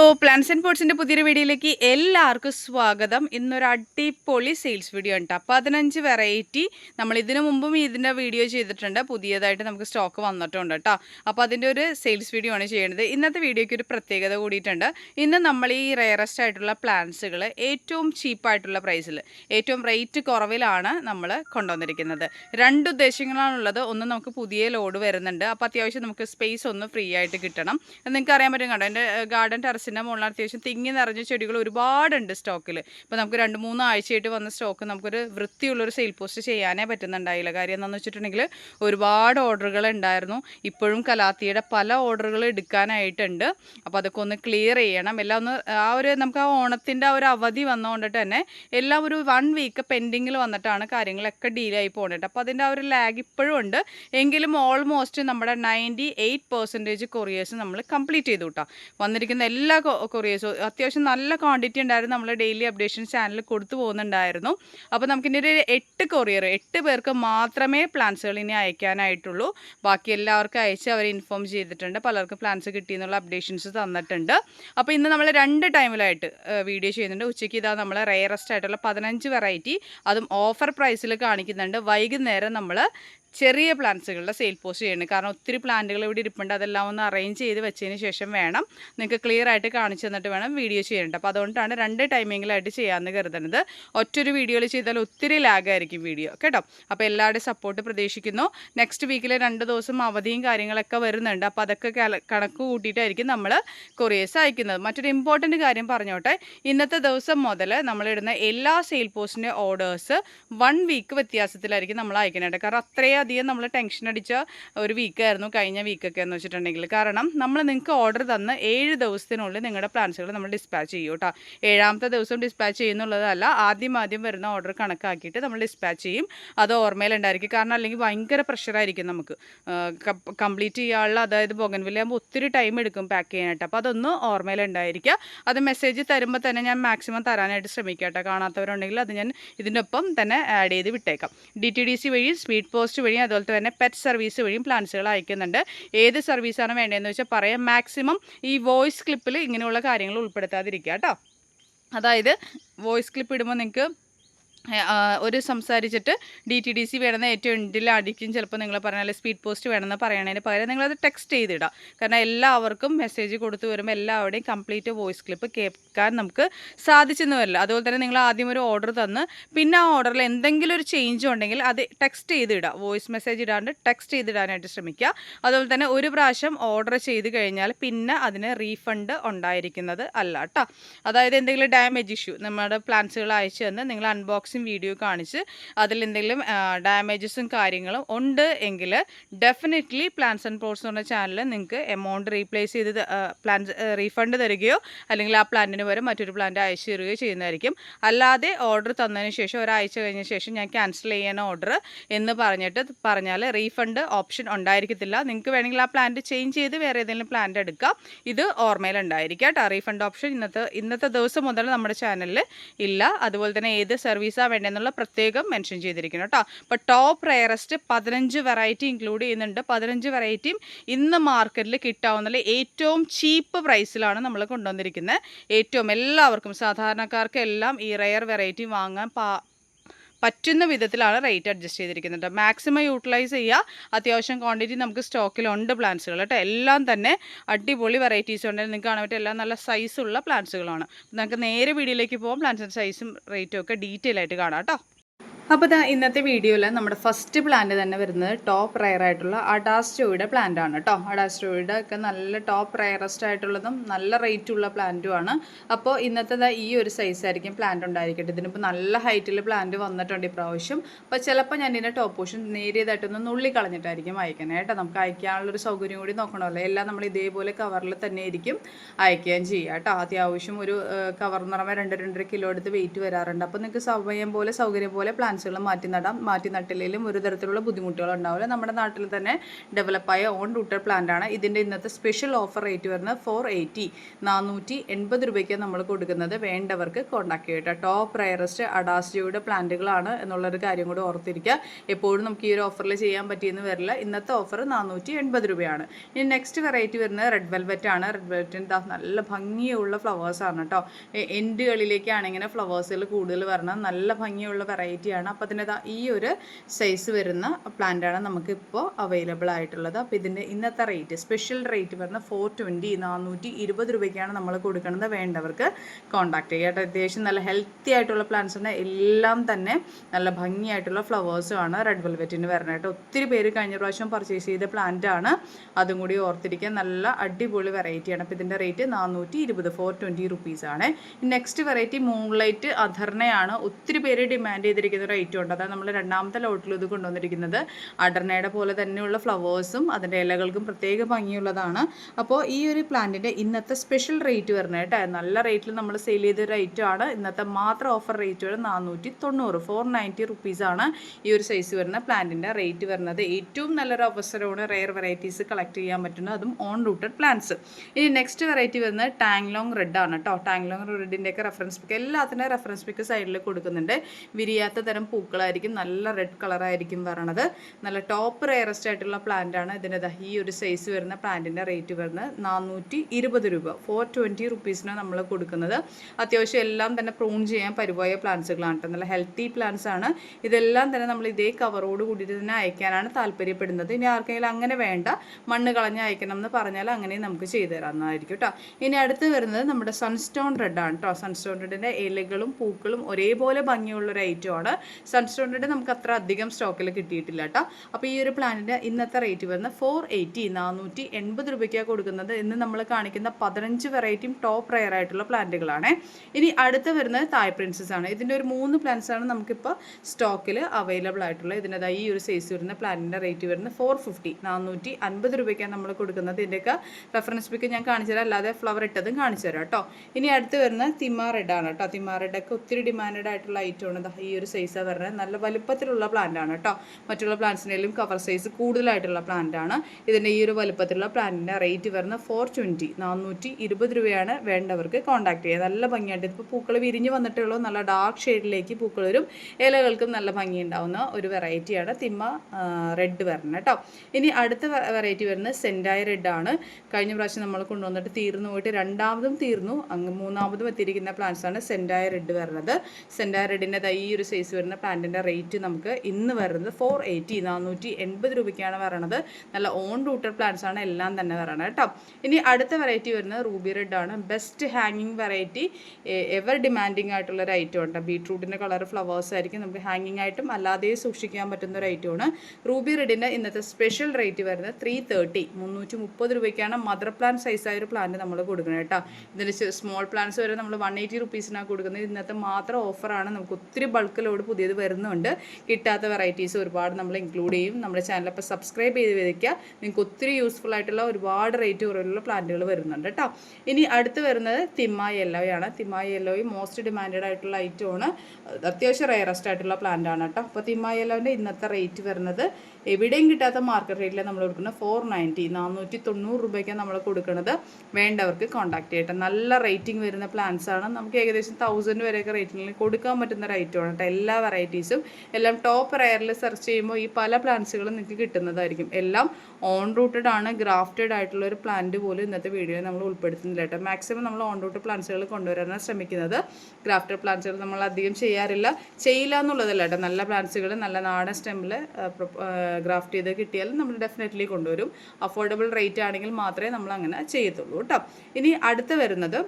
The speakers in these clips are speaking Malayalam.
ഓ പ്ലാൻസ് ആൻഡ് പോട്ട്സിന്റെ പുതിയൊരു വീഡിയോയിലേക്ക് എല്ലാവർക്കും സ്വാഗതം. ഇന്നൊരു അടിപൊളി സെയിൽസ് വീഡിയോ ഉണ്ട് പതിനഞ്ച് വെറൈറ്റി നമ്മൾ ഇതിനു മുമ്പും ഇതിന്റെ വീഡിയോ ചെയ്തിട്ടുണ്ട്. പുതിയതായിട്ട് നമുക്ക് സ്റ്റോക്ക് വന്നിട്ടുണ്ട് കേട്ടോ അപ്പോൾ അതിന്റെ ഒരു സെയിൽസ് വീഡിയോ ആണ് ചെയ്യുന്നത് ഇന്നത്തെ വീഡിയോയ്ക്ക് ഒരു പ്രത്യേകത കൂടിയിട്ടുണ്ട്. ഇന്ന് നമ്മൾ ഈ റെയറസ്റ്റ് ആയിട്ടുള്ള പ്ലാൻസുകൾ ഏറ്റവും ചീപ്പായിട്ടുള്ള പ്രൈസിൽ ഏറ്റവും റേറ്റ് കുറവിലാണ് നമ്മൾ കൊണ്ടുവന്നിരിക്കുന്നത്. രണ്ട് ഉദ്ദേശങ്ങളാണുള്ളത്. ഒന്ന് നമുക്ക് പുതിയ ലോഡ് വരുന്നുണ്ട്. അപ്പോൾ അത്യാവശ്യം നമുക്ക് സ്പേസ് ഒന്ന് ഫ്രീ ആയിട്ട് കിട്ടണം. നിങ്ങൾക്ക് അറിയാൻ പറ്റും കണ്ടോ? എന്റെ ഗാർഡൻ ടെറസിന്റെ മുകളിൽ അത്യാവശ്യം തിങ്ങി നിറഞ്ഞ ചെടികൾ ഒരുപാടുണ്ട് സ്റ്റോക്കിൽ. ഇപ്പോൾ നമുക്ക് രണ്ട് മൂന്ന് ആഴ്ചയായിട്ട് വന്ന സ്റ്റോക്ക് നമുക്കൊരു വൃത്തിയുള്ളൊരു സെയിൽ പോസ്റ്റ് ചെയ്യാനേ പറ്റുന്നുണ്ടായില്ല. കാര്യം എന്താണെന്ന് വെച്ചിട്ടുണ്ടെങ്കിൽ ഒരുപാട് ഓർഡറുകൾ ഉണ്ടായിരുന്നു. ഇപ്പോഴും കലാത്തിയുടെ പല ഓർഡറുകൾ എടുക്കാനായിട്ടുണ്ട്. അപ്പോൾ അതൊക്കെ ഒന്ന് ക്ലിയർ ചെയ്യണം. എല്ലാം ഒന്ന് ആ ഒരു നമുക്ക് ആ ഓണത്തിന്റെ ആ ഒരു അവധി വന്നുകൊണ്ടിട്ട് തന്നെ എല്ലാം ഒരു വൺ വീക്ക് പെൻഡിങ്ങിൽ വന്നിട്ടാണ് കാര്യങ്ങളൊക്കെ ഡീലായി പോകുന്നുണ്ട് അപ്പോൾ അതിന്റെ ആ ഒരു ലാഗ് ഇപ്പോഴും ഉണ്ട്. എങ്കിലും ഓൾമോസ്റ്റ് നമ്മുടെ നയന്റി എയ്റ്റ് പെർസെന്റേജ് കൊറിയേഴ്സ് നമ്മൾ കംപ്ലീറ്റ് ചെയ്തു കേട്ടോ. വന്നിരിക്കുന്ന എല്ലാ കൊറിയേഴ്സും അത്യാവശ്യം നല്ല ക്വാണ്ടിറ്റി ഉണ്ടായിരുന്നു. നമ്മൾ ഡെയിലി അപ്ഡേഷൻ ചാനൽ കൊടുത്തു പോകുന്നുണ്ടായിരുന്നു. അപ്പോൾ നമുക്കിനി ഒരു എട്ട് കൊറിയർ എട്ട് പേർക്ക് മാത്രമേ പ്ലാൻസുകൾ ഇനി അയക്കാനായിട്ടുള്ളൂ. ബാക്കി എല്ലാവർക്കും അയച്ച് അവർ ഇൻഫോം ചെയ്തിട്ടുണ്ട്. പലർക്കും പ്ലാൻസ് കിട്ടിയെന്നുള്ള അപ്ഡേഷൻസ് തന്നിട്ടുണ്ട്. അപ്പോൾ ഇന്ന് നമ്മൾ രണ്ട് ടൈമിലായിട്ട് വീഡിയോ ചെയ്യുന്നുണ്ട്. ഉച്ചയ്ക്ക് ഇതാ നമ്മൾ റെയറസ്റ്റ് ആയിട്ടുള്ള പതിനഞ്ച് വെറൈറ്റി അതും ഓഫർ പ്രൈസിൽ കാണിക്കുന്നുണ്ട്. വൈകുന്നേരം നമ്മൾ ചെറിയ പ്ലാന്റ്സുകളുടെ സെയിൽ പോസ്റ്റ് ചെയ്യണം. കാരണം ഒത്തിരി പ്ലാന്റുകൾ ഇവിടെ ഇരിപ്പുണ്ട്. അതെല്ലാം ഒന്ന് അറേഞ്ച് ചെയ്ത് വെച്ചതിന് ശേഷം വേണം നിങ്ങൾക്ക് ക്ലിയർ ആയിട്ട് കാണിച്ചു തന്നിട്ട് വേണം വീഡിയോ ചെയ്യേണ്ടത്. അപ്പോൾ അതുകൊണ്ടാണ് രണ്ട് ടൈമിങ്ങിലായിട്ട് ചെയ്യാമെന്ന് കരുതുന്നത് ഒറ്റൊരു വീഡിയോയിൽ ചെയ്താൽ ഒത്തിരി ലാഗായിരിക്കും വീഡിയോ കേട്ടോ? അപ്പോൾ എല്ലാവരുടെയും സപ്പോർട്ട് പ്രതീക്ഷിക്കുന്നു. നെക്സ്റ്റ് വീക്കിൽ രണ്ട് ദിവസം അവധിയും കാര്യങ്ങളൊക്കെ വരുന്നുണ്ട്. അപ്പോൾ അതൊക്കെ കണക്ക് കൂട്ടിയിട്ടായിരിക്കും നമ്മൾ കൊറിയേഴ്സ് അയക്കുന്നത്. മറ്റൊരു ഇമ്പോർട്ടന്റ് കാര്യം പറഞ്ഞോട്ടെ. ഇന്നത്തെ ദിവസം മുതൽ നമ്മളിടുന്ന എല്ലാ സെയിൽ പോസ്റ്റിന്റെ ഓർഡേഴ്സ് വൺ വീക്ക് വ്യത്യാസത്തിലായിരിക്കും നമ്മൾ അയക്കുന്നത് കാരണം അത്രയധികം നമ്മൾ ടെൻഷൻ അടിച്ച ഒരു വീക്കായിരുന്നു കഴിഞ്ഞ വീക്കൊക്കെ എന്ന് വെച്ചിട്ടുണ്ടെങ്കിൽ കാരണം നമ്മൾ നിങ്ങൾക്ക് ഓർഡർ തന്ന് ഏഴ് ദിവസത്തിനുള്ളിൽ നിങ്ങളുടെ പ്ലാൻസുകൾ നമ്മൾ ഡിസ്പാച്ച് ചെയ്യും കേട്ടോ ഏഴാമത്തെ ദിവസം ഡിസ്പാച്ച് ചെയ്യുന്നുള്ളതല്ല ആദ്യം ആദ്യം വരുന്ന ഓർഡർ കണക്കാക്കിയിട്ട് നമ്മൾ ഡിസ്പാച്ച് ചെയ്യും. അത് ഓർമ്മയിലുണ്ടായിരിക്കും. കാരണം അല്ലെങ്കിൽ ഭയങ്കര പ്രഷറായിരിക്കും നമുക്ക്. കംപ്ലീറ്റ് ചെയ്യാനുള്ള അതായത് ബൊഗൻവില്ലാകുമ്പോൾ ഒത്തിരി ടൈം എടുക്കും പാക്ക് ചെയ്യാനായിട്ട്. അപ്പോൾ അതൊന്ന് ഓർമ്മയിലുണ്ടായിരിക്കുക അത് മെസ്സേജ് തരുമ്പോൾ തന്നെ ഞാൻ മാക്സിമം തരാനായിട്ട് ശ്രമിക്കാം കേട്ടോ കാണാത്തവരുണ്ടെങ്കിൽ അത് ഞാൻ ഇതിനൊപ്പം തന്നെ ആഡ് ചെയ്ത് വിട്ടേക്കാം. ഡി ടി ഡി സി വഴി സ്പീഡ് പോസ്റ്റ് വഴിയും അതുപോലെ തന്നെ പെറ്റ് സർവീസ് വഴിയും പ്ലാൻസുകൾ അയക്കുന്നുണ്ട്. ഏത് സർവീസാണ് വേണ്ടതെന്ന് വെച്ചാൽ പറയാം മാക്സിമം ഈ വോയിസ് ക്ലിപ്പിൽ ഇങ്ങനെയുള്ള കാര്യങ്ങൾ ഉൾപ്പെടുത്താതിരിക്കുക കേട്ടോ. അതായത് വോയിസ് ക്ലിപ്പ് ഇടുമ്പോൾ നിങ്ങൾക്ക് ഒരു സംസാരിച്ചിട്ട് ഡി ടി ഡി സി വേണമെന്ന് ഏറ്റവും എൻഡിലായിരിക്കും ചിലപ്പോൾ നിങ്ങൾ പറഞ്ഞാൽ സ്പീഡ് പോസ്റ്റ് വേണമെന്ന് പറയണതിന് പകരം നിങ്ങളത് ടെക്സ്റ്റ് ചെയ്തിടാം. കാരണം എല്ലാവർക്കും മെസ്സേജ് കൊടുത്തു വരുമ്പോൾ എല്ലാവരുടെയും കംപ്ലീറ്റ് വോയിസ് ക്ലിപ്പ് കേൾക്കാൻ നമുക്ക് സാധിച്ചെന്ന് വരില്ല അതുപോലെ തന്നെ നിങ്ങൾ ആദ്യം ഒരു ഓർഡർ തന്ന് പിന്നെ ആ ഓർഡറിൽ എന്തെങ്കിലും ഒരു ചേഞ്ച് ഉണ്ടെങ്കിൽ അത് ടെക്സ്റ്റ് ചെയ്തിടുക വോയിസ് മെസ്സേജ് ഇടാണ്ട് ടെക്സ്റ്റ് ചെയ്തിടാനായിട്ട് ശ്രമിക്കുക. അതുപോലെ തന്നെ ഒരു പ്രാവശ്യം ഓർഡർ ചെയ്ത് കഴിഞ്ഞാൽ പിന്നെ അതിന് റീഫണ്ട് ഉണ്ടായിരിക്കുന്നത് അല്ല കേട്ടോ. അതായത് എന്തെങ്കിലും ഡാമേജ് ഇഷ്യൂ നമ്മുടെ പ്ലാൻസുകൾ അയച്ചു തന്ന് നിങ്ങൾ അൺബോക്സിങ് വീഡിയോ കാണിച്ച് അതിൽ എന്തെങ്കിലും ഡാമേജസും കാര്യങ്ങളും ഉണ്ട് എങ്കിൽ ഡെഫിനറ്റ്ലി പ്ലാൻസ് ആൻഡ് പോർട്സ് എന്ന് പറഞ്ഞ ചാനൽ നിങ്ങൾക്ക് എമൗണ്ട് റീപ്ലേസ് ചെയ്ത് പ്ലാൻസ് റീഫണ്ട് തരികയോ അല്ലെങ്കിൽ ആ പ്ലാന്റിന് പകരം മറ്റൊരു പ്ലാന്റ് അയച്ചു തരികയോ ചെയ്യുന്നതായിരിക്കും. അല്ലാതെ ഓർഡർ തന്നതിന് ശേഷം ഒരാഴ്ച കഴിഞ്ഞ ശേഷം ഞാൻ ക്യാൻസൽ ചെയ്യാൻ ഓർഡർ എന്ന് പറഞ്ഞിട്ട് പറഞ്ഞാൽ റീഫണ്ട് ഓപ്ഷൻ ഉണ്ടായിരിക്കത്തില്ല. നിങ്ങൾക്ക് വേണമെങ്കിൽ ആ പ്ലാന്റ് ചേഞ്ച് ചെയ്ത് വേറെ ഏതെങ്കിലും പ്ലാന്റ് എടുക്കാം. ഇത് ഓർമ്മയിലുണ്ടായിരിക്കാം കേട്ടോ. റീഫണ്ട് ഓപ്ഷൻ ഇന്നത്തെ ഇന്നത്തെ ദിവസം മുതൽ നമ്മുടെ ചാനലിൽ ഇല്ല. അതുപോലെ തന്നെ ഏത് സർവീസാണ് വേണ്ടതെന്നുള്ള പ്രത്യേകം മെൻഷൻ ചെയ്തിരിക്കണം കേട്ടോ. അപ്പോൾ ടോപ്പ് റയറസ്റ്റ് പതിനഞ്ച് വെറൈറ്റി ഇൻക്ലൂഡ് ചെയ്യുന്നുണ്ട്. പതിനഞ്ച് വെറൈറ്റിയും ഇന്ന് മാർക്കറ്റിൽ കിട്ടാവുന്ന ഏറ്റവും ചീപ്പ് പ്രൈസിലാണ് നമ്മൾ കൊണ്ടുവന്നിരിക്കുന്നത്. ഏറ്റവും എല്ലാവർക്കും സാധാരണക്കാർക്കെല്ലാം ഈ റയർ വെറൈറ്റി വാങ്ങാൻ പറ്റുന്ന വിധത്തിലാണ് റേറ്റ് അഡ്ജസ്റ്റ് ചെയ്തിരിക്കുന്നത്. മാക്സിമം യൂട്ടിലൈസ് ചെയ്യുക. അത്യാവശ്യം ക്വാണ്ടിറ്റി നമുക്ക് സ്റ്റോക്കിലുണ്ട് പ്ലാന്റ്സുകൾ കേട്ടോ എല്ലാം തന്നെ അടിപൊളി വെറൈറ്റീസ് ഉണ്ട്. നിങ്ങൾക്ക് കാണാൻ പറ്റും എല്ലാം നല്ല സൈസുള്ള പ്ലാന്റ്സുകളാണ് നമുക്ക് നേരെ വീഡിയോയിലേക്ക് പോകാം പ്ലാന്റ്സിന്റെ സൈസും റേറ്റും ഒക്കെ ഡീറ്റെയിൽ ആയിട്ട് കാണാം കേട്ടോ അപ്പോൾ ദാ ഇന്നത്തെ വീഡിയോയിൽ നമ്മുടെ ഫസ്റ്റ് പ്ലാന്റ് തന്നെ വരുന്നത് ടോപ്പ് റയർ ആയിട്ടുള്ള അഡാസ്റ്റോയുടെ പ്ലാന്റ് ആണ് കേട്ടോ അഡാസ്റ്റോയുടെ ഒക്കെ നല്ല ടോപ്പ് റയറസ്റ്റ് ആയിട്ടുള്ളതും നല്ല റേറ്റ് ഉള്ള പ്ലാന്റും ആണ്. അപ്പോൾ ഇന്നത്തെ ഈ ഒരു സൈസ് ആയിരിക്കും പ്ലാന്റ് ഉണ്ടായിരിക്കട്ടെ ഇതിനിപ്പോൾ നല്ല ഹൈറ്റിൽ പ്ലാന്റ് വന്നിട്ടുണ്ട് ഇപ്രാവശ്യം. അപ്പോൾ ചിലപ്പോൾ ഞാൻ ഇതിന്റെ ടോപ്പ് പോർഷൻ നേരിയതായിട്ടൊന്ന് നുള്ളി കളഞ്ഞിട്ടായിരിക്കും അയക്കണേ കേട്ടോ നമുക്ക് അയക്കാനുള്ളൊരു സൗകര്യം കൂടി നോക്കണമല്ലോ. എല്ലാം നമ്മൾ ഇതേപോലെ കവറിൽ തന്നെ ആയിരിക്കും അയക്കുകയും ചെയ്യുക കേട്ടോ അത്യാവശ്യം ഒരു കവർ പറയുമ്പോൾ രണ്ട് രണ്ടര കിലോ എടുത്ത് വെയിറ്റ് വരാറുണ്ട്. അപ്പോൾ നിങ്ങൾക്ക് സമയം പോലെ സൗകര്യം പോലെ പ്ലാന്റ്സ് പ്ലാന്റ്സുകൾ മാറ്റി നടാം. മാറ്റി നട്ടില്ലെങ്കിലും ഒരു തരത്തിലുള്ള ബുദ്ധിമുട്ടുകൾ ഉണ്ടാവില്ല നമ്മുടെ നാട്ടിൽ തന്നെ ഡെവലപ്പായ ഓൺ റൂട്ടർ പ്ലാന്റ് ആണ്. ഇതിന്റെ ഇന്നത്തെ സ്പെഷ്യൽ ഓഫർ റേറ്റ് വരുന്നത് ഫോർ എയ്റ്റി നാനൂറ്റി എൺപത് രൂപയ്ക്ക് നമ്മൾ കൊടുക്കുന്നത്. വേണ്ടവർക്ക് കോൺടാക്ട് ചെയ്യട്ടെ. ടോപ്പ് റയറസ്റ്റ് അഡാസ്റ്റിയുടെ പ്ലാന്റുകളാണ് എന്നുള്ളൊരു കാര്യം കൂടി ഓർത്തിരിക്കുക. എപ്പോഴും നമുക്ക് ഈ ഒരു ഓഫറിൽ ചെയ്യാൻ പറ്റിയെന്ന് വരില്ല. ഇന്നത്തെ ഓഫർ നാനൂറ്റി എൺപത് രൂപയാണ്. ഇനി നെക്സ്റ്റ് വെറൈറ്റി വരുന്നത് റെഡ് വെൽവെറ്റ് ആണ്. റെഡ് വെൽവെറ്റിന്റെ നല്ല ഭംഗിയുള്ള ഫ്ലവേഴ്സ് ആണ് കേട്ടോ എൻഡുകളിലേക്കാണ് ഇങ്ങനെ ഫ്ലവേഴ്സുകൾ കൂടുതൽ വരണം നല്ല ഭംഗിയുള്ള വെറൈറ്റിയാണ് അപ്പോൾ അതിന്റെ ഈ ഒരു സൈസ് വരുന്ന പ്ലാന്റാണ് നമുക്കിപ്പോൾ അവൈലബിൾ ആയിട്ടുള്ളത്. അപ്പോൾ ഇതിന്റെ ഇന്നത്തെ റേറ്റ് സ്പെഷ്യൽ റേറ്റ് വരുന്ന ഫോർ ട്വന്റി നാനൂറ്റി ഇരുപത് രൂപയ്ക്കാണ് നമ്മൾ കൊടുക്കുന്നത്. വേണ്ടവർക്ക് കോൺടാക്ട് ചെയ്യുക അത്യാവശ്യം നല്ല ഹെൽത്തി ആയിട്ടുള്ള പ്ലാന്റ്സ് ഉണ്ട്. എല്ലാം തന്നെ നല്ല ഭംഗിയായിട്ടുള്ള ഫ്ലവേഴ്സുമാണ് റെഡ് വെൽവെറ്റിന് കേട്ടോ. ഒത്തിരി പേര് കഴിഞ്ഞ പ്രാവശ്യം പർച്ചേസ് ചെയ്ത പ്ലാന്റ് ആണ്. അതും കൂടി ഓർത്തിരിക്കുക നല്ല അടിപൊളി വെറൈറ്റിയാണ് അപ്പോൾ ഇതിന്റെ റേറ്റ് നാനൂറ്റി ഇരുപത് ഫോർ ട്വന്റി റുപ്പീസാണ് നെക്സ്റ്റ് വെറൈറ്റി മൂൺലൈറ്റ് അധർണയാണ് ഒത്തിരി പേര് ഡിമാൻഡ് ചെയ്തിരിക്കുന്ന ഐറ്റം ഉണ്ട്. അതാണ് നമ്മൾ രണ്ടാമത്തെ ലോട്ടിൽ ഇത് കൊണ്ടുവന്നിരിക്കുന്നത് അടർണയുടെ പോലെ തന്നെയുള്ള ഫ്ലവേഴ്സും അതിന്റെ ഇലകൾക്കും പ്രത്യേക ഭംഗിയുള്ളതാണ്. അപ്പോൾ ഈ ഒരു പ്ലാന്റിന്റെ ഇന്നത്തെ സ്പെഷ്യൽ റേറ്റ് വരുന്നത് കേട്ടോ. നല്ല റേറ്റിൽ നമ്മൾ സെയിൽ ചെയ്ത ഐറ്റം ആണ്. ഇന്നത്തെ മാത്രം ഓഫർ റേറ്റ് വരുന്നത് നാനൂറ്റി തൊണ്ണൂറ് ഫോർ നയന്റി റുപ്പീസാണ് ഈ ഒരു സൈസ് വരുന്ന പ്ലാന്റിന്റെ റേറ്റ് വരുന്നത്. ഏറ്റവും നല്ലൊരു അവസരമാണ് റെയർ വെറൈറ്റീസ് കളക്ട് ചെയ്യാൻ പറ്റുന്നത് അതും ഓൺ റൂട്ടഡ് പ്ലാന്റ്സ് ഇനി നെക്സ്റ്റ് വെറൈറ്റി വരുന്നത് ടാങ്ലോങ് റെഡ് ആണ് കേട്ടോ. ടാങ്ലോങ് റെഡിന്റെയൊക്കെ റെഫറൻസ് പിക്ക് എല്ലാത്തിന്റെ റെഫറൻസ് പിക്ക് സൈഡിൽ കൊടുക്കുന്നുണ്ട്. വിരിയാത്ത തരം പൂക്കളായിരിക്കും നല്ല റെഡ് കളറായിരിക്കും വരണത്. നല്ല ടോപ്പ് റെയറസ്റ്റ് ആയിട്ടുള്ള പ്ലാന്റ് ആണ്. ഇതിന്റെ ഈ ഒരു സൈസ് വരുന്ന പ്ലാന്റിന്റെ റേറ്റ് വരുന്നത് നാനൂറ്റി ഇരുപത് രൂപ ഫോർ ട്വന്റി റുപ്പീസിനാണ് നമ്മൾ കൊടുക്കുന്നത്. അത്യാവശ്യം എല്ലാം തന്നെ പ്രൂൺ ചെയ്യാൻ പരുവായ പ്ലാന്റ്സുകളാണ് കേട്ടോ നല്ല ഹെൽത്തി പ്ലാന്റ്സ് ആണ്. ഇതെല്ലാം തന്നെ നമ്മൾ ഇതേ കവറോട് കൂടിയിട്ട് തന്നെ അയക്കാനാണ് താല്പര്യപ്പെടുന്നത്. ഇനി ആർക്കെങ്കിലും അങ്ങനെ വേണ്ട മണ്ണ് കളഞ്ഞ് അയക്കണം എന്ന് പറഞ്ഞാൽ അങ്ങനെ നമുക്ക് ചെയ്തു തരാമെന്നായിരിക്കും കേട്ടോ ഇനി അടുത്ത് വരുന്നത് നമ്മുടെ സൺസ്റ്റോൺ റെഡ് ആണ് കേട്ടോ സൺസ്റ്റോൺ റെഡിന്റെ ഇലകളും പൂക്കളും ഒരേപോലെ ഭംഗിയുള്ള ഒരു ഐറ്റം റെഡ് നമുക്ക് അത്ര അധികം സ്റ്റോക്കിൽ കിട്ടിയിട്ടില്ല കേട്ടോ. അപ്പോൾ ഈ ഒരു പ്ലാനിന്റെ ഇന്നത്തെ റേറ്റ് വരുന്നത് ഫോർ എയ്റ്റി നാനൂറ്റി എൺപത് രൂപയ്ക്കാണ് കൊടുക്കുന്നത് ഇന്ന് നമ്മൾ കാണിക്കുന്ന പതിനഞ്ച് വെറൈറ്റിയും ടോപ്പ് റയർ ആയിട്ടുള്ള പ്ലാന്റുകളാണ്. ഇനി അടുത്ത് വരുന്നത് തായ് പ്രിൻസസ് ആണ്. ഇതിന്റെ ഒരു മൂന്ന് പ്ലാന്റ്സ് ആണ് നമുക്കിപ്പോൾ സ്റ്റോക്കിൽ അവൈലബിൾ ആയിട്ടുള്ളത്. ഇതിന്റെതായി ഈ ഒരു സൈസ് വരുന്ന പ്ലാനിന്റെ റേറ്റ് വരുന്നത് ഫോർ ഫിഫ്റ്റി നാനൂറ്റി അൻപത് രൂപയ്ക്കാണ് നമ്മൾ കൊടുക്കുന്നത്. ഇതിന്റെയൊക്കെ റെഫറൻസ് പിക്ക് ഞാൻ കാണിച്ചു തരാം. അല്ലാതെ ഫ്ലവർ ഇട്ടതും കാണിച്ചു തരാം കേട്ടോ. ഇനി അടുത്ത് വരുന്ന തിമ റെഡ് ആണ് കേട്ടോ. തിമ റെഡൊക്കെ ഒത്തിരി ഡിമാൻഡ് ആയിട്ടുള്ള ഐറ്റമാണ് ഈ ഒരു സൈസാണ് വരുന്നത് നല്ല വലുപ്പത്തിലുള്ള പ്ലാന്റ് ആണ് കേട്ടോ മറ്റുള്ള പ്ലാന്റ്സിനേലും കവർ സൈസ് കൂടുതലായിട്ടുള്ള പ്ലാന്റ് ആണ്. ഇതിന്റെ ഈ ഒരു വലുപ്പത്തിലുള്ള പ്ലാന്റിന്റെ റേറ്റ് വരുന്നത് ഫോർ ട്വന്റി നാനൂറ്റി ഇരുപത് രൂപയാണ് വേണ്ടവർക്ക് കോൺടാക്ട് ചെയ്യുക. നല്ല ഭംഗിയായിട്ട് ഇപ്പോൾ പൂക്കൾ വിരിഞ്ഞ് വന്നിട്ടേ ഉള്ളൂ. നല്ല ഡാർക്ക് ഷെയ്ഡിലേക്ക് പൂക്കൾ വരും. ഇലകൾക്കും നല്ല ഭംഗി ഉണ്ടാവുന്ന ഒരു വെറൈറ്റിയാണ് തിമ്മ റെഡ് വരണം കേട്ടോ ഇനി അടുത്ത വെറൈറ്റി വരുന്നത് സെന്റായ റെഡ് ആണ്. കഴിഞ്ഞ പ്രാവശ്യം നമ്മൾ കൊണ്ടുവന്നിട്ട് തീർന്നു പോയിട്ട് രണ്ടാമതും തീർന്നു. അങ്ങ് മൂന്നാമതും എത്തിയിരിക്കുന്ന പ്ലാന്റ്സ് ആണ് സെന്റായ റെഡ് വരുന്നത്. സെന്റായ റെഡിന്റെ ഈ ഒരു സൈസ് വരുന്ന പ്ലാന്റിന്റെ റേറ്റ് നമുക്ക് ഇന്ന് വരുന്നത് ഫോർ എയ്റ്റി നാനൂറ്റി എൺപത് രൂപയ്ക്കാണ് വരണത് നല്ല ഓൺ റൂട്ടഡ് പ്ലാന്റ്സ് ആണ് എല്ലാം തന്നെ വരണത് കേട്ടോ. ഇനി അടുത്ത വെറൈറ്റി വരുന്നത് റൂബി റെഡ് ആണ്. ബെസ്റ്റ് ഹാങ്ങിങ് വെറൈറ്റി എവർ ഡിമാൻഡിങ് ആയിട്ടുള്ള ഒരു ഐറ്റം ഉണ്ട്. ബീട്രൂട്ടിന്റെ കളർ ഫ്ലവേഴ്സ് ആയിരിക്കും നമുക്ക് ഹാങ്ങിങ് ആയിട്ടും അല്ലാതെ സൂക്ഷിക്കാൻ പറ്റുന്ന ഒരു ഐറ്റമാണ് റൂബി റെഡിന്റെ ഇന്നത്തെ സ്പെഷ്യൽ റേറ്റ് വരുന്നത് ത്രീ തേർട്ടി മുന്നൂറ്റി മുപ്പത് രൂപയ്ക്കാണ് മദർ പ്ലാൻ സൈസായ ഒരു പ്ലാന്റ് നമ്മൾ കൊടുക്കുന്നത് കേട്ടോ. ഇതിന് സ്മോൾ പ്ലാന്റ്സ് വരെ നമ്മൾ വൺ എയ്റ്റി റുപ്പീസിനാണ് കൊടുക്കുന്നത്. ഇന്നത്തെ മാത്രം ഓഫറാണ് നമുക്ക് ഒത്തിരി ബൾക്ക് ലോഡ് പുതിയത് വരുന്നുണ്ട്. കിട്ടാത്ത വെറൈറ്റീസ് ഒരുപാട് നമ്മൾ ഇൻക്ലൂഡ് ചെയ്യും. നമ്മുടെ ചാനൽ അപ്പോൾ സബ്സ്ക്രൈബ് ചെയ്ത് വയ്ക്കുക നിങ്ങൾക്ക് ഒത്തിരി യൂസ്ഫുൾ ആയിട്ടുള്ള ഒരുപാട് റേറ്റ് കുറവുള്ള പ്ലാന്റുകൾ വരുന്നുണ്ട് കേട്ടോ ഇനി അടുത്ത് വരുന്നത് തിമ്മായി യെല്ലോയാണ് തിമ്മായി യെല്ലോയും മോസ്റ്റ് ഡിമാൻഡഡ് ആയിട്ടുള്ള ഐറ്റമാണ് അത്യാവശ്യം റയറസ്റ്റ് ആയിട്ടുള്ള പ്ലാന്റ് ആണ് കേട്ടോ അപ്പോൾ തിമ്മായി യെല്ലോന്റെ ഇന്നത്തെ റേറ്റ് വരുന്നത് എവിടെയും കിട്ടാത്ത മാർക്കറ്റ് റേറ്റിൽ നമ്മൾ കൊടുക്കുന്നത്. ഫോർ നയന്റി നാനൂറ്റി തൊണ്ണൂറ് രൂപയ്ക്കാണ് നമ്മൾ കൊടുക്കുന്നത് വേണ്ടവർക്ക് കോൺടാക്ട് ചെയ്യട്ടെ. നല്ല റേറ്റിംഗ് വരുന്ന പ്ലാൻസ് ആണ്. നമുക്ക് ഏകദേശം തൗസൻഡ് വരെയൊക്കെ റേറ്റിംഗിൽ കൊടുക്കാൻ പറ്റുന്ന റേറ്റുമാണ് കേട്ടോ എല്ലാ വെറൈറ്റീസും എല്ലാം ടോപ്പ് റയറിൽ സെർച്ച് ചെയ്യുമ്പോൾ ഈ പല പ്ലാന്റ്സുകളും നിങ്ങൾക്ക് കിട്ടുന്നതായിരിക്കും. എല്ലാം ഓൺ റൂട്ടഡ് ആണ്. ഗ്രാഫ്റ്റഡ് ആയിട്ടുള്ള ഒരു പ്ലാന്റ് പോലും ഇന്നത്തെ വീഡിയോയിൽ നമ്മൾ ഉൾപ്പെടുത്തുന്നില്ല കേട്ടോ മാക്സിമം നമ്മൾ ഓൺ റൂട്ട് പ്ലാന്റ്സുകൾ കൊണ്ടുവരാനാണ് ശ്രമിക്കുന്നത്. ഗ്രാഫ്റ്റഡ് പ്ലാന്റ്സുകൾ നമ്മൾ അധികം ചെയ്യാറില്ല. ചെയ്യില്ല എന്നുള്ളതല്ല കേട്ടോ നല്ല പ്ലാന്റ്സുകൾ നല്ല നാടൻ സ്റ്റെമ്മിൽ ഗ്രാഫ്റ്റ് ചെയ്ത് കിട്ടിയാൽ നമ്മൾ ഡെഫിനറ്റ്ലി കൊണ്ടുവരും. അഫോർഡബിൾ റേറ്റ് ആണെങ്കിൽ മാത്രമേ നമ്മൾ അങ്ങനെ ചെയ്യത്തുള്ളൂ കേട്ടോ ഇനി അടുത്ത് വരുന്നത്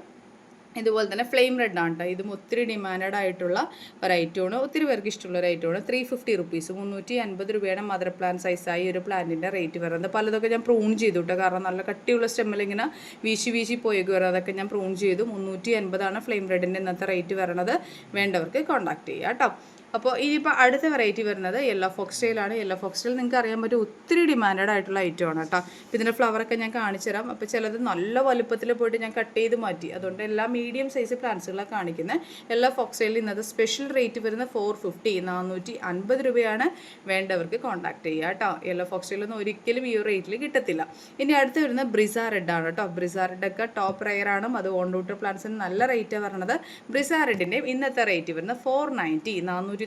ഇതുപോലെ തന്നെ ഫ്ലെയിം റെഡ് ആണ് കേട്ടോ ഇതും ഒത്തിരി ഡിമാൻഡ് ആയിട്ടുള്ള ഒരു ഐറ്റമാണ് ഒത്തിരി പേർക്ക് ഇഷ്ടമുള്ള ഒരു ഐറ്റമാണ് ത്രീ ഫിഫ്റ്റി റുപ്പീസ് മുന്നൂറ്റി അൻപത് രൂപയുടെ മദർ പ്ലാൻ സൈസായി ഒരു പ്ലാന്റിന്റെ റേറ്റ് വരുന്നത്. പലതൊക്കെ ഞാൻ പ്രൂൺ ചെയ്തു കേട്ടോ കാരണം നല്ല കട്ടിയുള്ള സ്റ്റെമ്മിൽ ഇങ്ങനെ വീശി വീശി പോയേക്ക് വരും അതൊക്കെ ഞാൻ പ്രൂൺ ചെയ്തു. മുന്നൂറ്റി അൻപതാണ് ഫ്ലെയിം റെഡിന്റെ ഇന്നത്തെ റേറ്റ് വരണത് വേണ്ടവർക്ക് കോൺടാക്ട് ചെയ്യുക കേട്ടോ അപ്പോൾ ഇനിയിപ്പോൾ അടുത്ത വെറൈറ്റി വരുന്നത് യെല്ലോ ഫോക്സ്റ്റൈലാണ് യെല്ലോ ഫോക്സ്റ്റൈൽ നിങ്ങൾക്ക് അറിയാൻ പറ്റും ഒത്തിരി ഡിമാൻഡ് ആയിട്ടുള്ള ഐറ്റം ആണ് കേട്ടോ അപ്പോൾ ഇതിന്റെ ഫ്ലവറൊക്കെ ഞാൻ കാണിച്ചു തരാം. അപ്പോൾ ചിലത് നല്ല വലുപ്പത്തിൽ പോയിട്ട് ഞാൻ കട്ട് ചെയ്ത് മാറ്റി. അതുകൊണ്ട് എല്ലാ മീഡിയം സൈസ് പ്ലാന്റ്സുകളാണ് കാണിക്കുന്നത് യെല്ലോ ഫോക്സ്റ്റൈലിൽ ഇന്നത്തെ സ്പെഷ്യൽ റേറ്റ് വരുന്നത് ഫോർ ഫിഫ്റ്റി നാനൂറ്റി അൻപത് രൂപയാണ് വേണ്ടവർക്ക് കോൺടാക്ട് ചെയ്യുക കേട്ടോ യെല്ലോ ഫോക്സ്റ്റൈലൊന്നും ഒരിക്കലും ഈ റേറ്റിൽ കിട്ടത്തില്ല. ഇനി അടുത്ത് വരുന്നത് ബ്രിസ റെഡ് ആണ് കേട്ടോ ബ്രിസ റെഡ് ഒക്കെ ടോപ്പ് റയർ ആണ് അത് ഓൺ റൂട്ടർ പ്ലാന്റ്സിന് നല്ല റേറ്റാണ് പറഞ്ഞത് ബ്രിസ റെഡിന്റെയും ഇന്നത്തെ റേറ്റ് വരുന്നത് ഫോർ നയന്റി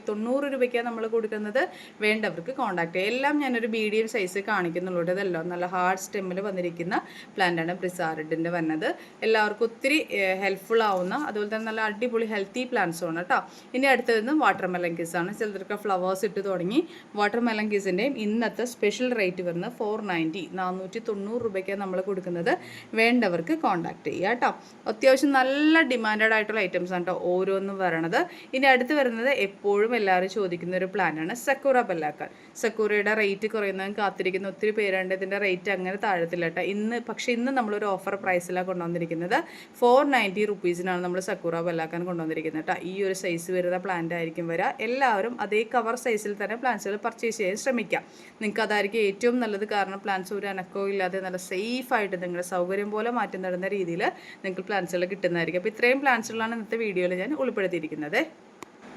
തൊണ്ണൂറ് രൂപയ്ക്കാണ് നമ്മൾ കൊടുക്കുന്നത്. വേണ്ടവർക്ക് കോൺടാക്ട് ചെയ്യുക എല്ലാം ഞാനൊരു മീഡിയം സൈസ് കാണിക്കുന്നുള്ളൂ ഇതെല്ലാം നല്ല ഹാർഡ് സ്റ്റെമ്മിൽ വന്നിരിക്കുന്ന പ്ലാന്റാണ് ബ്രിസാറിഡിന്റെ വന്നത്. എല്ലാവർക്കും ഒത്തിരി ഹെൽപ്ഫുൾ ആവുന്ന അതുപോലെ തന്നെ നല്ല അടിപൊളി ഹെൽത്തി പ്ലാന്റ്സും ആണ് കേട്ടോ ഇനി അടുത്തത് വാട്ടർ മെലങ്കീസ് ആണ്. ചിലർക്ക് ഫ്ലവേഴ്സ് ഇട്ട് തുടങ്ങി. വാട്ടർ മെലൻ കീസിന്റെയും ഇന്നത്തെ സ്പെഷ്യൽ റേറ്റ് വരുന്നത് ഫോർ നയന്റി നാനൂറ്റി തൊണ്ണൂറ് രൂപയ്ക്കാണ് നമ്മൾ കൊടുക്കുന്നത്. വേണ്ടവർക്ക് കോൺടാക്ട് ചെയ്യുക കേട്ടോ അത്യാവശ്യം നല്ല ഡിമാൻഡഡ് ആയിട്ടുള്ള ഐറ്റംസ് ആണ് കേട്ടോ ഓരോന്നും വരണത്. ഇനി അടുത്ത് വരുന്നത് എപ്പോഴും എല്ലാവരും ചോദിക്കുന്ന ഒരു പ്ലാനാണ് സക്കൂറ ബെല്ലാക്കാൻ സക്കൂറയുടെ റേറ്റ് കുറയുന്നതും കാത്തിരിക്കുന്ന ഒത്തിരി പേരുണ്ട്. ഇതിന്റെ റേറ്റ് അങ്ങനെ താഴത്തില്ല കേട്ടോ. ഇന്ന് പക്ഷേ ഇന്ന് നമ്മളൊരു ഓഫർ പ്രൈസിലാണ് കൊണ്ടുവന്നിരിക്കുന്നത് ഫോർ നയന്റി റുപ്പീസിനാണ് നമ്മൾ സക്കൂറ പല്ലാക്കാൻ കൊണ്ടുവന്നിരിക്കുന്നത് കേട്ടോ. ഈ ഒരു സൈസ് വരുന്ന പ്ലാന്റ് ആയിരിക്കും വരിക എല്ലാവരും അതേ കവർ സൈസിൽ തന്നെ പ്ലാന്റ്സുകൾ പർച്ചേസ് ചെയ്യാൻ ശ്രമിക്കാം. നിങ്ങൾക്ക് അതായിരിക്കും ഏറ്റവും നല്ലത്. കാരണം പ്ലാന്റ്സ് ഒരു അനക്കവും ഇല്ലാതെ നല്ല സേഫായിട്ട് നിങ്ങളുടെ സൗകര്യം പോലെ മാറ്റി നടുന്ന രീതിയിൽ നിങ്ങൾക്ക് പ്ലാന്റ്സുകൾ കിട്ടുന്നതായിരിക്കും. അപ്പോൾ ഇത്രയും പ്ലാന്റ്സുകളാണ് ഇന്നത്തെ വീഡിയോയിൽ ഞാൻ ഉൾപ്പെടുത്തിയിരിക്കുന്നത്.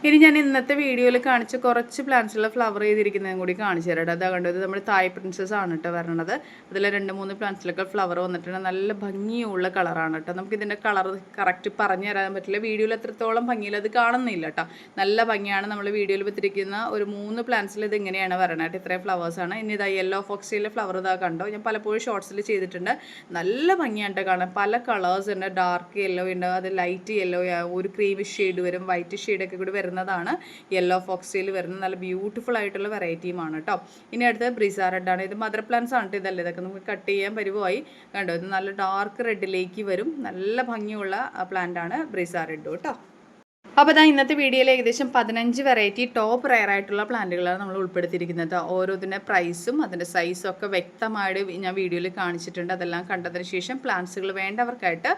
ഇനി ഞാൻ ഇന്നത്തെ വീഡിയോയിൽ കാണിച്ച കുറച്ച് പ്ലാന്റ്സുള്ള ഫ്ലവർ ചെയ്തിരിക്കുന്നതും കൂടി കാണിച്ചു തരാം അതാ കണ്ടത് നമ്മുടെ തായ് പ്രിൻസസ് ആണ് കേട്ടോ വരണത്. അതിൽ രണ്ട് മൂന്ന് പ്ലാന്റ്സിലൊക്കെ ഫ്ലവർ വന്നിട്ടുണ്ട്. നല്ല ഭംഗിയുള്ള കളറാണ് കേട്ടോ നമുക്ക് ഇതിന്റെ കളർ കറക്റ്റ് പറഞ്ഞു തരാൻ പറ്റില്ല. വീഡിയോയിൽ എത്രത്തോളം ഭംഗിയിൽ അത് കാണുന്നില്ല കേട്ടോ നല്ല ഭംഗിയാണ് നമ്മൾ വീഡിയോയിൽ വെച്ചിരിക്കുന്ന ഒരു മൂന്ന് പ്ലാന്റ്സിൽ ഇത് ഇങ്ങനെയാണ് വരണത്. ഇത്രയും ഫ്ലവേഴ്സാണ് ഇനി ഇതാ യെല്ലോ ഫോക്സിലെ ഫ്ലവർ ഇതാ കണ്ടോ. ഞാൻ പലപ്പോഴും ഷോർട്സിൽ ചെയ്തിട്ടുണ്ട്. നല്ല ഭംഗിയാണ് കേട്ടോ കാണാൻ. പല കളേഴ്സ് ഉണ്ട്. ഡാർക്ക് യെല്ലോ ഉണ്ട്. അത് ലൈറ്റ് യെല്ലോ ഒരു ക്രീം ഷെയ്ഡ് വരും. വൈറ്റ് ഷെയ്ഡൊക്കെ കൂടി വരുന്നതാണ്. യെല്ലോ ഫോക്സിൽ വരുന്ന നല്ല ബ്യൂട്ടിഫുൾ ആയിട്ടുള്ള വെറൈറ്റിയുമാണ് കേട്ടോ ഇനി അടുത്തത് റെഡ് ആണ്. ഇത് മദർ പ്ലാന്റ്സ് ആണ് കേട്ടോ ഇതല്ലേ? ഇതൊക്കെ നമുക്ക് കട്ട് ചെയ്യാൻ പരിവായി. കണ്ടോ? ഇത് നല്ല ഡാർക്ക് റെഡിലേക്ക് വരും. നല്ല ഭംഗിയുള്ള പ്ലാന്റ് ആണ് ബ്രിസ റെഡ് കേട്ടോ അപ്പോൾ അതാ ഇന്നത്തെ വീഡിയോയിൽ ഏകദേശം പതിനഞ്ച് വെറൈറ്റി ടോപ്പ് റയർ ആയിട്ടുള്ള പ്ലാന്റുകളാണ് നമ്മൾ ഉൾപ്പെടുത്തിയിരിക്കുന്നത്. ഓരോതിന്റെ പ്രൈസും അതിന്റെ സൈസും ഒക്കെ വ്യക്തമായിട്ട് ഞാൻ വീഡിയോയിൽ കാണിച്ചിട്ടുണ്ട്. അതെല്ലാം കണ്ടതിന് ശേഷം പ്ലാന്റ്സുകൾ വേണ്ടവർക്കായിട്ട്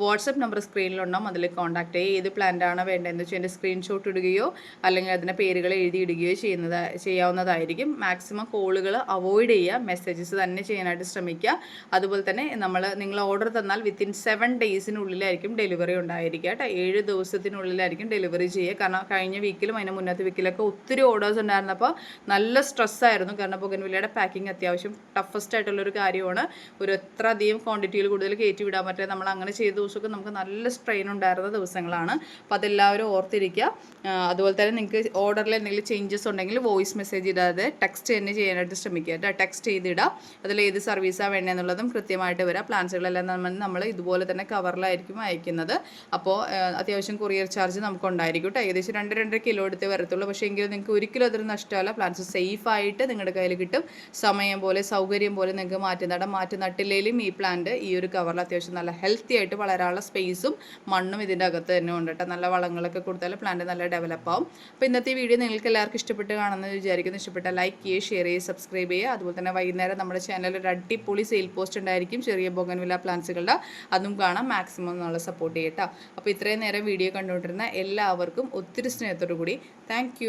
വാട്സപ്പ് നമ്പർ സ്ക്രീനിലുണ്ടാവും അതിൽ കോൺടാക്ട് ചെയ്യുക ഏത് പ്ലാന്റാണ് വേണ്ടതെന്ന് വെച്ചാൽ എന്റെ സ്ക്രീൻഷോട്ട് ഇടുകയോ അല്ലെങ്കിൽ അതിന്റെ പേരുകൾ എഴുതി ഇടുകയോ ചെയ്യുന്നത് ചെയ്യാവുന്നതായിരിക്കും. മാക്സിമം കോളുകൾ അവോയ്ഡ് ചെയ്യുക. മെസ്സേജസ് തന്നെ ചെയ്യാനായിട്ട് ശ്രമിക്കുക. അതുപോലെ തന്നെ നമ്മൾ നിങ്ങൾ ഓർഡർ തന്നാൽ വിത്തിൻ സെവൻ ഡേയ്സിനുള്ളിലായിരിക്കും ഡെലിവറി ഉണ്ടായിരിക്കുക കേട്ടോ. ഏഴ് ദിവസത്തിനുള്ളിലായിരിക്കും ഡെലിവറി ചെയ്യുക കാരണം കഴിഞ്ഞ വീക്കിലും അതിന് മുന്നത്തെ വീക്കിലൊക്കെ ഒത്തിരി ഓർഡേഴ്സ് ഉണ്ടായിരുന്നപ്പോൾ നല്ല സ്ട്രെസ്സായിരുന്നു കാരണം ബൊഗൻവില്ലയുടെ പാക്കിംഗ് അത്യാവശ്യം ടഫസ്റ്റ് ആയിട്ടുള്ളൊരു കാര്യമാണ്. ഒരു എത്ര അധികം ക്വാണ്ടിറ്റിയിൽ കൂടുതൽ കയറ്റി വിടാൻ പറ്റില്ല. നമ്മൾ അങ്ങനെ ചെയ്ത ദിവസമൊക്കെ നമുക്ക് നല്ല സ്ട്രെയിൻ ഉണ്ടായിരുന്ന ദിവസങ്ങളാണ്. അപ്പോൾ അതെല്ലാവരും ഓർത്തിരിക്കുക. അതുപോലെ തന്നെ നിങ്ങൾക്ക് ഓർഡറിൽ എന്തെങ്കിലും ചേഞ്ചസ് ഉണ്ടെങ്കിൽ വോയിസ് മെസ്സേജ് ഇടാതെ ടെക്സ്റ്റ് തന്നെ ചെയ്യാനായിട്ട് ശ്രമിക്കുക. കേട്ടോ. ടെക്സ്റ്റ് ചെയ്തിടാം. അതിൽ ഏത് സർവീസാണ് വേണ്ടതെന്നുള്ളതും കൃത്യമായിട്ട് വരാം. പ്ലാൻസുകളെല്ലാം നമ്മൾ ഇതുപോലെ തന്നെ കവറിലായിരിക്കും അയക്കുന്നത്. അപ്പോൾ അത്യാവശ്യം കൊറിയർ ചാർജ് നമുക്ക് ഉണ്ടായിരിക്കും കേട്ടോ. ഏകദേശം രണ്ട് രണ്ടര കിലോ എടുത്ത് വരത്തുള്ളൂ. പക്ഷേ എങ്കിലും നിങ്ങൾക്ക് ഒരിക്കലും അതൊരു നഷ്ടമല്ല. പ്ലാന്റ്സ് സേഫ് ആയിട്ട് നിങ്ങളുടെ കയ്യിൽ കിട്ടും. സമയം പോലെ സൗകര്യം പോലെ നിങ്ങൾക്ക് മാറ്റി നടാം. മാറ്റി നട്ടില്ലെങ്കിലും ഈ പ്ലാന്റ് ഈ ഒരു കവറിൽ അത്യാവശ്യം നല്ല ഹെൽത്തി ആയിട്ട് വളരാനുള്ള സ്പേസും മണ്ണും ഇതിന്റെ അകത്ത് തന്നെ ഉണ്ട് കേട്ടോ. നല്ല വളങ്ങളൊക്കെ കൊടുത്താൽ പ്ലാന്റ് നല്ല ഡെവലപ്പ് ആവും. അപ്പോൾ ഇന്നത്തെ വീഡിയോ നിങ്ങൾക്ക് എല്ലാവർക്കും ഇഷ്ടപ്പെട്ട് കാണുമെന്ന് വിചാരിക്കുന്നു. ഇഷ്ടപ്പെട്ട ലൈക്ക് ചെയ്യുക ഷെയർ ചെയ്യുക സബ്സ്ക്രൈബ് ചെയ്യുക. അതുപോലെ തന്നെ വൈകുന്നേരം നമ്മുടെ ചാനലിൽ ഒരു അടിപൊളി സെയിൽ പോസ്റ്റ് ഉണ്ടായിരിക്കും. ചെറിയ ബൊഗൻവില പ്ലാന്റ്സുകളുടെ അതും കാണാം. മാക്സിമം നല്ല സപ്പോർട്ട് ചെയ്യട്ടോ. അപ്പോൾ ഇത്രയും നേരം വീഡിയോ കണ്ടുകൊണ്ടിരുന്ന എല്ലാവർക്കും ഒത്തിരി സ്നേഹത്തോടു കൂടി താങ്ക്